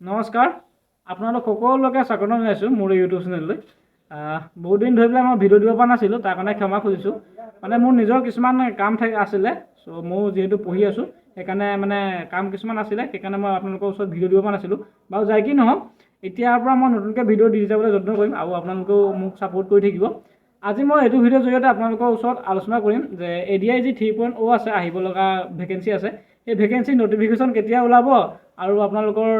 নমস্কাৰ আপোনালোক সকলোকে স্বাগতম জনাইছোঁ মোৰ ইউটিউব চেনেললৈ বহুত দিন ধৰি পেলাই মই ভিডিঅ' দিব পৰা নাছিলোঁ তাৰ কাৰণে ক্ষমা খুজিছোঁ। মানে মোৰ নিজৰ কিছুমান কাম থাকি আছিলে চ' ময়ো যিহেতু পঢ়ি আছোঁ সেইকাৰণে মানে কাম কিছুমান আছিলে সেইকাৰণে মই আপোনালোকৰ ওচৰত ভিডিঅ' দিব পৰা নাছিলোঁ। বাৰু যাই কি নহওক এতিয়াৰ পৰা মই নতুনকৈ ভিডিঅ' দি যাবলৈ যত্ন কৰিম আৰু আপোনালোকেও মোক ছাপোৰ্ট কৰি থাকিব। আজি মই এইটো ভিডিঅ'ৰ জৰিয়তে আপোনালোকৰ ওচৰত আলোচনা কৰিম যে A D I G three point O' আছে আহিব লগা ভেকেঞ্চি আছে। সেই ভেকেঞ্চি নটিফিকেশ্যন কেতিয়া ওলাব আৰু আপোনালোকৰ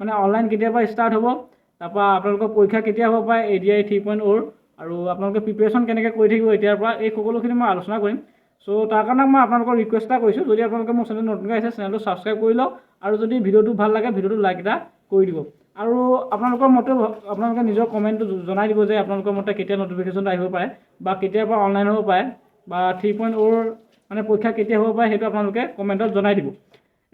মানে অনলাইন কেতিয়াবা ষ্টাৰ্ট হ'ব তাৰপৰা আপোনালোকৰ পৰীক্ষা কেতিয়া হ'ব পাৰে A D I three point অ'ৰ আৰু আপোনালোকে প্ৰিপেৰেশ্যন কেনেকৈ কৰি থাকিব এতিয়াৰ পৰা এই সকলোখিনি মই আলোচনা কৰিম। চ' তাৰ কাৰণে মই আপোনালোকৰ ৰিকুৱেষ্ট এটা কৰিছোঁ যদি আপোনালোকে মোৰ চেনেল নতুনকৈ আহিছে চেনেলটো ছাবস্ক্ৰাইব কৰি লওক আৰু যদি ভিডিঅ'টো ভাল লাগে ভিডিঅ'টো লাইক এটা কৰি দিব। আৰু আপোনালোকৰ মতে আপোনালোকে নিজৰ কমেণ্টটো জনাই দিব যে আপোনালোকৰ মতে কেতিয়া নটিফিকেশ্যনটো আহিব পাৰে বা কেতিয়াৰ পৰা অনলাইন হ'ব পাৰে বা থ্ৰী পইণ্ট অ'ৰ মানে পৰীক্ষা কেতিয়া হ'ব পাৰে সেইটো আপোনালোকে কমেণ্টত জনাই দিব।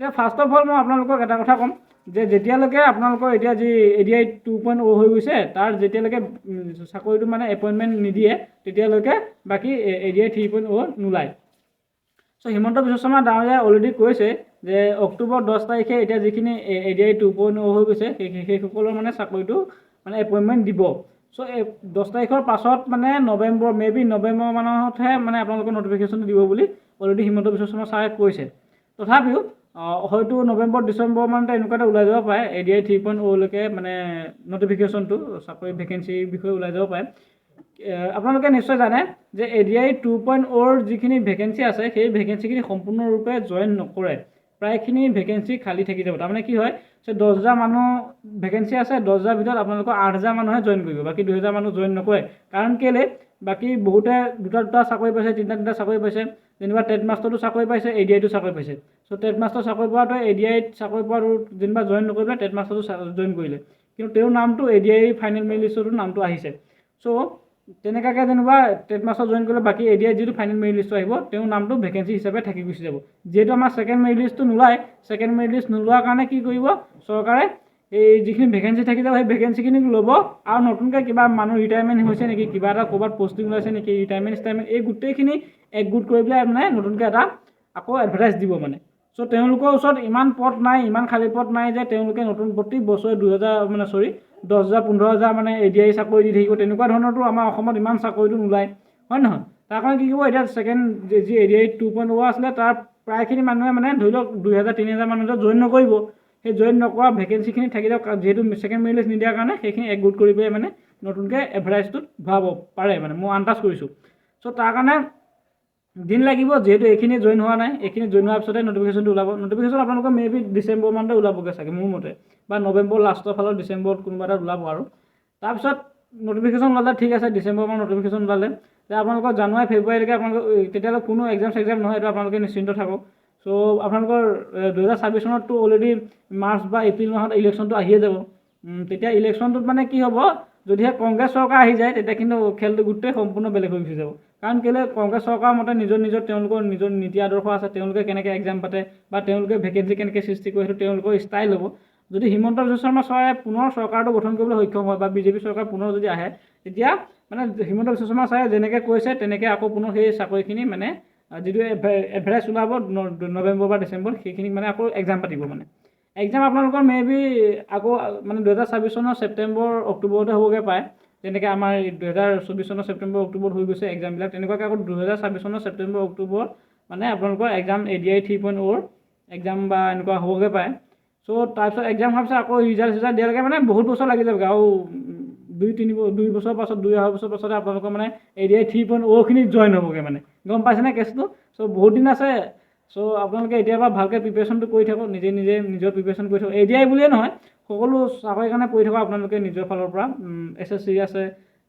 এতিয়া ফাৰ্ষ্ট অফ অল মই আপোনালোকক এটা কথা ক'ম যে যেতিয়ালৈকে আপোনালোকৰ এতিয়া যি A D I two point O' হৈ গৈছে তাৰ যেতিয়ালৈকে চাকৰিটো মানে এপইণ্টমেণ্ট নিদিয়ে তেতিয়ালৈকে বাকী A D I three point O' নোলায়। চ' হিমন্ত বিশ্ব শৰ্মা ডাঙৰীয়াই অলৰেডি কৈছে যে অক্টোবৰ দহ তাৰিখে এতিয়া যিখিনি A D I two point O' হৈ গৈছে সেই সেই- সেইসকলৰ মানে চাকৰিটো মানে এপইণ্টমেণ্ট দিব। চ' এই দহ তাৰিখৰ পাছত মানে নৱেম্বৰ মে' বি নৱেম্বৰ মানতহে মানে আপোনালোকৰ নটিফিকেশ্যনটো দিব বুলি অলৰেডি হিমন্ত বিশ্ব শৰ্মা ছাৰে কৈছে। তথাপিও হয়তো নৱেম্বৰ, ডিচেম্বৰ মানতে এনেকুৱা এটা ওলাই যাব পাৰে। A D I three point অ'লৈকে মানে নটিফিকেশ্যনটো চাকৰি ভেকেঞ্চিৰ বিষয়ে ওলাই যাব পাৰে। আপোনালোকে নিশ্চয় জানে যে A D I two point অ'ৰ যিখিনি ভেকেঞ্চি আছে, সেই ভেকেঞ্চিখিনি সম্পূৰ্ণৰূপে জইন নকৰে। প্ৰায়খিনি ভেকেঞ্চি খালী থাকি যাব। তাৰমানে কি হয়, যে দহ হাজাৰ মানুহ ভেকেঞ্চি আছে দহ হাজাৰ ভিতৰত আপোনালোকৰ আঠ হাজাৰ মানুহে জইন কৰিব, বাকী দুহেজাৰ মানুহ জইন নকৰে। কাৰণ কেলৈ? বাকী বহুতে দুটা দুটা চাকৰি পাইছে তিনিটা তিনিটা চাকৰি পাইছে, যেনিবা টেট মাষ্টৰটো চাকৰি পাইছে এ ডি আইটো চাকৰি পাইছে। চ' টেট মাষ্টৰ চাকৰি পোৱাটোৱে এ ডি আইত চাকৰি পোৱাটো যেনিবা জইন নকৰি পেলাই টেট মাষ্টৰটো জইন কৰিলে। কিন্তু তেওঁৰ নামটো এ ডি আই ফাইনেল লিষ্টতো নামটো আহিছে। চ' তেনেকুৱাকৈ যেনিবা টেট মাষ্টৰ জইন কৰিলে, বাকী এ ডি আইত যিটো ফাইনেল মেৰিট লিষ্টটো আহিব, তেওঁৰ নামটো ভেকেঞ্চি হিচাপে থাকি গুচি যাব। যিহেতু আমাৰ ছেকেণ্ড মেৰিট লিষ্টটো নোলায় ছেকেণ্ড মেৰিট লিষ্ট নোলোৱাৰ কাৰণে কি কৰিব? চৰকাৰে এই যিখিনি ভেকেঞ্চি থাকি যাব, সেই ভেকেঞ্চিখিনি ল'ব। আৰু নতুনকৈ কিবা মানুহ ৰিটায়াৰমেণ্ট হৈছে নেকি, কিবা এটা ক'ৰবাত পষ্টিং ওলাইছে নেকি ৰিটায়াৰমেণ্ট চিটায়াৰমেণ্ট এই গোটেইখিনি একগোট কৰি পেলাই মানে নতুনকৈ এটা আকৌ এডভাৰটাইজ দিব মানে। চ' তেওঁলোকৰ ওচৰত ইমান পদ নাই ইমান খালী পদ নাই যে তেওঁলোকে নতুন প্ৰতি বছৰে দুহেজাৰ মানে চৰি দহ হাজাৰ পোন্ধৰ হাজাৰ মানে এ ডি আই চাকৰি দি থাকিব। তেনেকুৱা ধৰণৰতো আমাৰ অসমত ইমান চাকৰিটো নোলায় হয় নহয়? তাৰ কাৰণে কি কৰিব এতিয়া ছেকেণ্ড যি A D I two point O' আছিলে তাৰ প্ৰায়খিনি মানুহে মানে ধৰি লওক দুহেজাৰ তিনি হাজাৰ মানুহে জইন নকৰিব। সেই জইন নকৰা ভেকেঞ্চিখিনি থাকি যাওক যিহেতু ছেকেণ্ড মেৰিট লিষ্ট নিদিয়াৰ কাৰণে সেইখিনি একগোট কৰি পেলাই মানে নতুনকৈ এডভাৰটাইজটোত ভৰাব পাৰে মানে মই আন্দাজ কৰিছোঁ। চ' তাৰ কাৰণে দিন লাগিব, যিহেতু এইখিনি জইন হোৱা নাই, এইখিনি জইন হোৱাৰ পিছতে নটিফিকেশ্যনটো ওলাব। নটিফিকেশ্যন আপোনালোকৰ মে' বি ডিচেম্বৰ মানতে ওলাবগৈ চাগে মোৰ মতে, বা নৱেম্বৰ লাষ্টৰ ফালৰ ডিচেম্বৰত কোনোবা এটাত ওলাব আৰু। তাৰপিছত নটিফিকেশ্যন ওলালে, ঠিক আছে ডিচেম্বৰ মানত নটিফিকেশ্যন ওলালে। যে আপোনালোকৰ জানুৱাৰী, ফেব্ৰুৱাৰীলৈকে আপোনালোকৰ তেতিয়ালৈ কোনো এক্সাম চেক্সাম নহয়, এইটো আপোনালোকে নিশ্চিন্ত থাকক। চ' আপোনালোকৰ দুহেজাৰ ছাব্বিছ চনততো অলৰেডি মাৰ্চ বা এপ্ৰিল মাহত ইলেকশ্যনটো আহিয়ে যাব। তেতিয়া ইলেকশ্যনটোত মানে কি হ'ব, যদিহে কংগ্ৰেছ চৰকাৰ আহি যায়, তেতিয়া কিন্তু খেলটো গোটেই সম্পূৰ্ণ বেলেগ হৈ গুচি যাব। কাৰণ কেলৈ কংগ্ৰেছ চৰকাৰৰ মতে নিজৰ নিজৰ তেওঁলোকৰ নিজৰ নীতি আদৰ্শ আছে তেওঁলোকে কেনেকৈ এক্সাম পাতে বা তেওঁলোকে ভেকেঞ্চি কেনেকৈ সৃষ্টি কৰে সেইটো তেওঁলোকৰ ষ্টাইল হ'ব। যদি হিমন্ত বিশ্ব শৰ্মা চৰকাৰে পুনৰ চৰকাৰটো গঠন কৰিবলৈ সক্ষম হয় বা বিজেপি চৰকাৰ পুনৰ যদি আহে তেতিয়া মানে হিমন্ত বিশ্ব শৰ্মা ছাৰে যেনেকৈ কৈছে তেনেকৈ আকৌ পুনৰ সেই চাকৰিখিনি মানে যিটো এডভাৰটাইজ ওলাব নৱেম্বৰ বা ডিচেম্বৰ সেইখিনিক মানে আকৌ এক্সাম পাতিব মানে। এক্সাম আপোনালোকৰ মে' বি আকৌ মানে দুহেজাৰ ছাব্বিছ চনৰ ছেপ্টেম্বৰ অক্টোবৰতে হ'বগৈ পাৰে যেনেকৈ আমাৰ দুহেজাৰ চৌবিছ চনৰ ছেপ্টেম্বৰ অক্টোবৰত হৈ গৈছে এক্সামবিলাক তেনেকুৱাকৈ আকৌ দুহেজাৰ ছাব্বিছ চনৰ ছেপ্টেম্বৰ অক্টোবৰত মানে আপোনালোকৰ exam A D I three point অ'ৰ এক্সাম বা এনেকুৱা হ'বগৈ পাৰে। চ' তাৰপিছত এক্সাম হোৱাৰ পিছত আকৌ ৰিজাল্ট চিজাল্ট দিয়ালৈকে মানে বহুত বছৰ লাগি যাবগৈ আৰু দুই, তিনি, দুই বছৰ পাছত, দুই আঢ়ৈ বছৰ পাছতে আপোনালোকৰ মানে A D I three point অ'খিনি join হ'বগৈ মানে। গম পাইছেনে কেছটো চ' বহুত দিন আছে। চ' আপোনালোকে এতিয়াৰ পৰা ভালকৈ প্ৰিপেৰেশ্যনটো কৰি থাকক, নিজে নিজে, নিজৰ প্ৰিপেৰেশ্যন কৰি থাকক। এ ডি আই বুলিয়ে নহয় সকলো চাকৰিৰ কাৰণে পঢ়ি থাকক আপোনালোকে নিজৰ ফালৰ পৰা এছ এছ চি আছে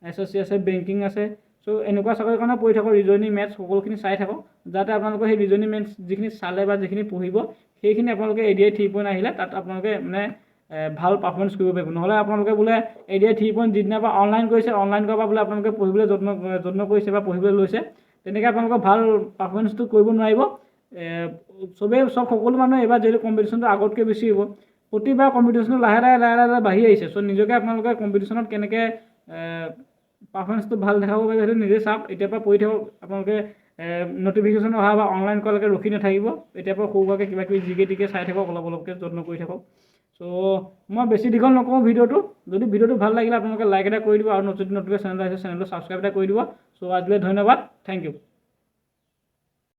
এছ এছ চি আছে বেংকিং আছে চ' এনেকুৱা চাকৰিৰ কাৰণে পঢ়ি থাকক ৰিজনিং মেথছ সকলোখিনি চাই থাকক, যাতে আপোনালোকৰ সেই ৰিজনিং মেথছ যিখিনি চালে বা যিখিনি পঢ়িব, সেইখিনি আপোনালোকে A D I three point আহিলে তাত আপোনালোকে মানে ভালো পাৰফৰ্মেঞ্চ কৰিব পাৰিব। নহ'লে আপোনালোকে বোলে A D I three point যিদিনাৰ পৰা অনলাইন কৰিছে অনলাইন কৰাৰ পৰা বোলে আপোনালোকে পঢ়িবলৈ যত্ন যত্ন কৰিছে বা পঢ়িবলৈ লৈছে, তেনেকৈ আপোনালোকৰ ভালো পাৰফৰ্মেঞ্চটো কৰিব নোৱাৰিব। চবেই, চব সকলো মানুহে এইবাৰ যিহেতু কম্পিটিশ্যনটো আগতকৈ বেছি হ'ব। প্ৰতিবাৰ কম্পিটিশ্যনটো লাহে লাহে লাহে লাহে বাঢ়ি আহিছে। চ' নিজকে আপোনালোকে কম্পিটিশ্যনত কেনেকৈ পাৰফৰ্মেঞ্চটো ভালো দেখাব পাৰিব সেইটো নিজে চাওক। এতিয়াৰ পৰা পঢ়ি থাকক। আপোনালোকে নটিফিকেশ্যন অহা বা অনলাইন কৰালৈকে ৰখি নাথাকিব। এতিয়াৰ পৰা সৰু সুৰাকৈ কিবা কিবি জিকে টিকে চাই থাকক, অলপ অলপকৈ যত্ন কৰি থাকক। চ' মই বেছি দীঘল নকৰোঁ ভিডিঅ'টো। যদি ভিডিঅ'টো ভালো লাগিলে, আপোনালোকে লাইক এটা কৰি দিব আৰু নতুন নতুনকৈ চেনেল আহিছে চেনেলটো ছাবস্ক্ৰাইব এটা কৰি দিব। চ' আজিলৈ ধন্যবাদ। Thank you